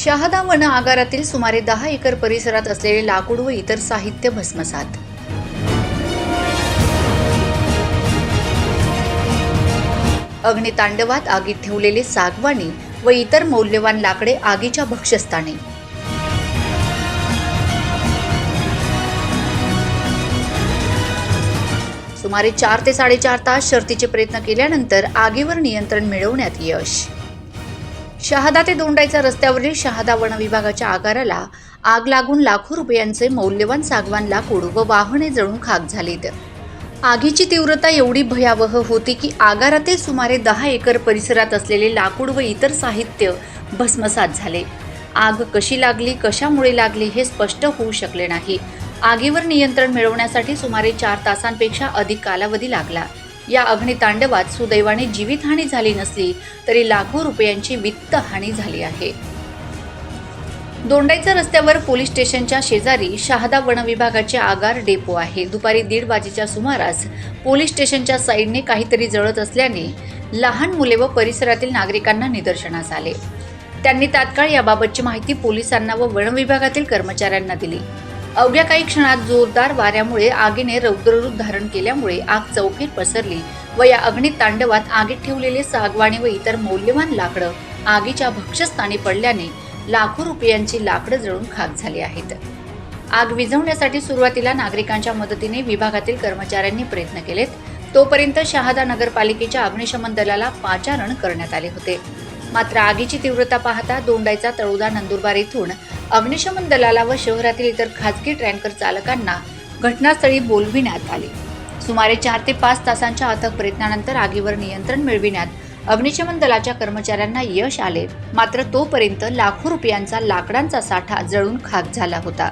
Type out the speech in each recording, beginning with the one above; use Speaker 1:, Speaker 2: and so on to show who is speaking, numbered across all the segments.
Speaker 1: Shahada one आगारातील सुमारे दहा acre परिसरात असलेले लाकूड व इतर साहित्य भस्मसात. अग्नितांडवात आगीत ठेवलेले सागवानी व इतर मौल्यवान लाकडे आगीच्या भक्षस्थाने. सुमारे चार ते साडेचार तास शर्तीचे प्रयत्न केल्यानंतर आगीवर नियंत्रण मिळवण्यात यश. शहादा ते दोंडाईचा रस्त्यावरील शहादा वन विभागाच्या आगाराला आग लागून लाखो रुपयांचे मौल्यवान सागवान लाकूड व वाहने जळून खाक झालीत. आगीची तीव्रता एवढी भयावह होती की आगारातील सुमारे दहा एकर परिसरात असलेले लाकूड व इतर साहित्य भस्मसात झाले. आग कशी लागली कशामुळे लागली हे स्पष्ट होऊ शकले नाही. आगीवर नियंत्रण मिळवण्यासाठी सुमारे चार तासांपेक्षा अधिक कालावधी लागला. या अग्नितांडवात सुदैवाने जीवितहानी झाली नसली तरी लाखो रुपयांची वित्तहानी झाली आहे. दोंडाईचा रस्त्यावर पोलीस स्टेशनच्या शेजारी शहादा वन विभागाचे आगार डेपो आहे. दुपारी दीड वाजेच्या सुमारास पोलीस स्टेशनच्या साईडने काहीतरी जळत असल्याने लहान मुले व परिसरातील नागरिकांना निदर्शनास आले. त्यांनी तात्काळ याबाबतची माहिती पोलिसांना व वनविभागातील कर्मचाऱ्यांना दिली. अवघ्या काही क्षणात जोरदार वाऱ्यामुळे आगीने रौद्ररूप धारण केल्यामुळे आग चौफेर पसरली व या अग्नित तांडवात आगीत ठेवलेले सागवाणी व इतर मौल्यवान लाकडं आगीच्या भक्षस्थानी पडल्याने लाखो रुपयांची लाकडं जळून खाक झाली आहेत. आग विझवण्यासाठी सुरुवातीला नागरिकांच्या मदतीने विभागातील कर्मचाऱ्यांनी प्रयत्न केलेत. तोपर्यंत शहादा नगरपालिकेच्या अग्निशमन दलाला पाचारण करण्यात आले होते. मात्र आगीची तीव्रता पाहता दोंडाईचा तळोदा नंदुरबार येथून अग्निशमन दलाला व शहरातील इतर खाजगी टँकर चालकांना घटनास्थळी बोलविण्यात आले. सुमारे चार ते पाच तासांच्या अथक प्रयत्नानंतर आगीवर नियंत्रण मिळविण्यात अग्निशमन दलाच्या कर्मचाऱ्यांना यश आले. मात्र तोपर्यंत लाखो रुपयांचा लाकडांचा साठा जळून खाक झाला होता.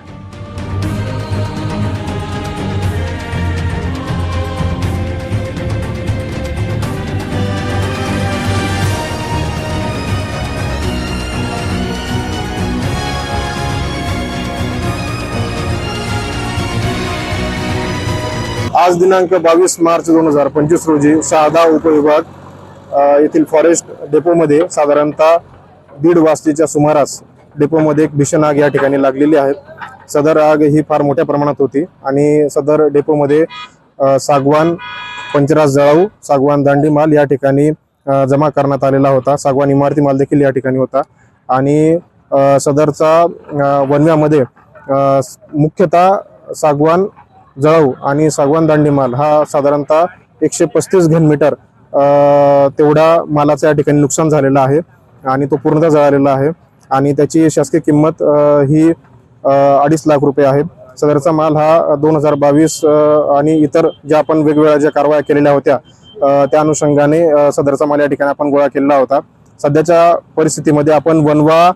Speaker 2: आज दिनांक बावीस मार्च दोन हजार पंचवीस रोजी शहादा उपविभाग येथील फॉरेस्ट डेपोमध्ये साधारणतः दीड वाजतेच्या सुमारास डेपोमध्ये एक भीषण आग या ठिकाणी लागलेली आहे. सदर आग ही फार मोठ्या प्रमाणात होती आणि सदर डेपोमध्ये सागवान पंचराज जळाऊ सागवान दांडी माल या ठिकाणी जमा करण्यात आलेला होता. सागवान इमारती माल देखील या ठिकाणी होता. आणि सदरचा वनव्यामध्ये मुख्यतः सागवान जळाऊ आणि सागवान दांडी माल हा साधारणतः एकशे पस्तीस घनमीटर तेवढा मालाचं या ठिकाणी नुकसान झालेलं आहे आणि तो पूर्णतः जळालेला आहे. आणि त्याची शासकीय किंमत ही अडीच लाख रुपये आहे. सदरचा माल हा दोन हजार बावीस आणि इतर ज्या आपण वेगवेगळ्या ज्या कारवाया केलेल्या होत्या त्या अनुषंगाने सदरचा माल या ठिकाणी आपण गोळा केलेला होता. सध्याच्या परिस्थितीमध्ये आपण वनवा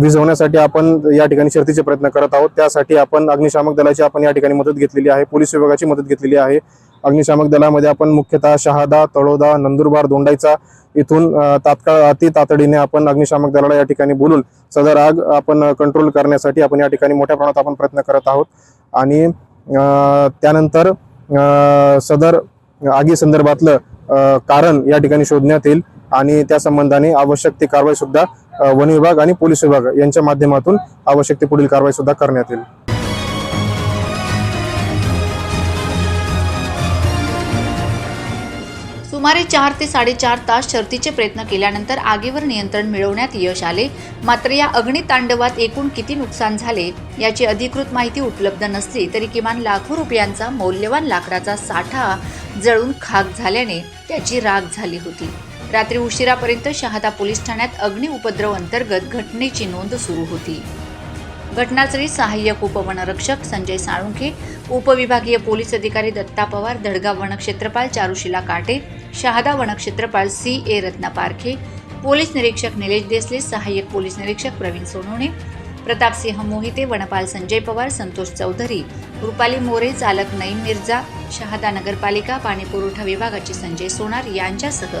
Speaker 2: विझवण्यासाठी आपण या ठिकाणी शर्तीचे प्रयत्न करत आहोत. त्यासाठी आपण अग्निशामक दलाची आपण या ठिकाणी मदत घेतलेली आहे. पोलीस विभागाची मदत घेतलेली आहे. अग्निशामक दलामध्ये आपण मुख्यतः शहादा तळोदा नंदुरबार दोंडाईचा इथून तात्काळ अति तातडीने आपण अग्निशामक दलाला या ठिकाणी बोलून सदर आग आपण कंट्रोल करण्यासाठी आपण या ठिकाणी मोठ्या प्रमाणात आपण प्रयत्न करत आहोत. आणि त्यानंतर सदर आगी संदर्भातलं कारण या ठिकाणी शोधण्यात येईल. आणि त्या संबंधाने आवश्यक ती कारवाई सुद्धा वन विभाग आणि पोलीस विभाग यांच्या माध्यमातून आवश्यक ती पुढील कारवाई सुद्धा करण्यात येईल.
Speaker 1: सुमारे चार ते साडेचार तास शर्तीचे प्रयत्न केल्यानंतर आगीवर नियंत्रण मिळवण्यात यश आले. मात्र या अग्नितांडवात एकूण किती नुकसान झाले याची अधिकृत माहिती उपलब्ध नसली तरी किमान लाखो रुपयांचा मौल्यवान लाकडाचा साठा जळून खाक झाल्याने त्याची राग झाली होती. रात्री उशिरापर्यंत शहादा पोलीस ठाण्यात अग्नि उपद्रव अंतर्गत घटनेची नोंद सुरू होती. घटनास्थळी सहाय्यक उपवनरक्षक संजय साळुंखे उपविभागीय पोलीस अधिकारी दत्ता पवार दडगाव वनक्षेत्रपाल Charushila Kate Shahada वनक्षेत्रपाल C A Ratna Parkhe police निरीक्षक निलेश देसले सहाय्यक पोलीस निरीक्षक प्रवीण सोनवणे प्रतापसिंह मोहिते वनपाल संजय पवार संतोष चौधरी रुपाली मोरे चालक नईम मिर्झा शहादा नगरपालिका पाणीपुरवठा विभागाचे संजय सोनार यांच्यासह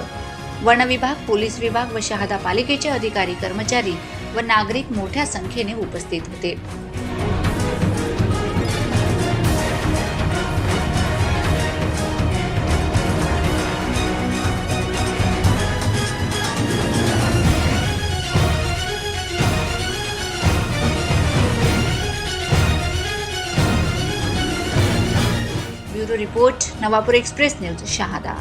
Speaker 1: वन विभाग पोलीस विभाग व शहादा पालिकेचे अधिकारी कर्मचारी व नागरिक मोठ्या संख्येने उपस्थित होते. Bureau report Navapur express news Shahada.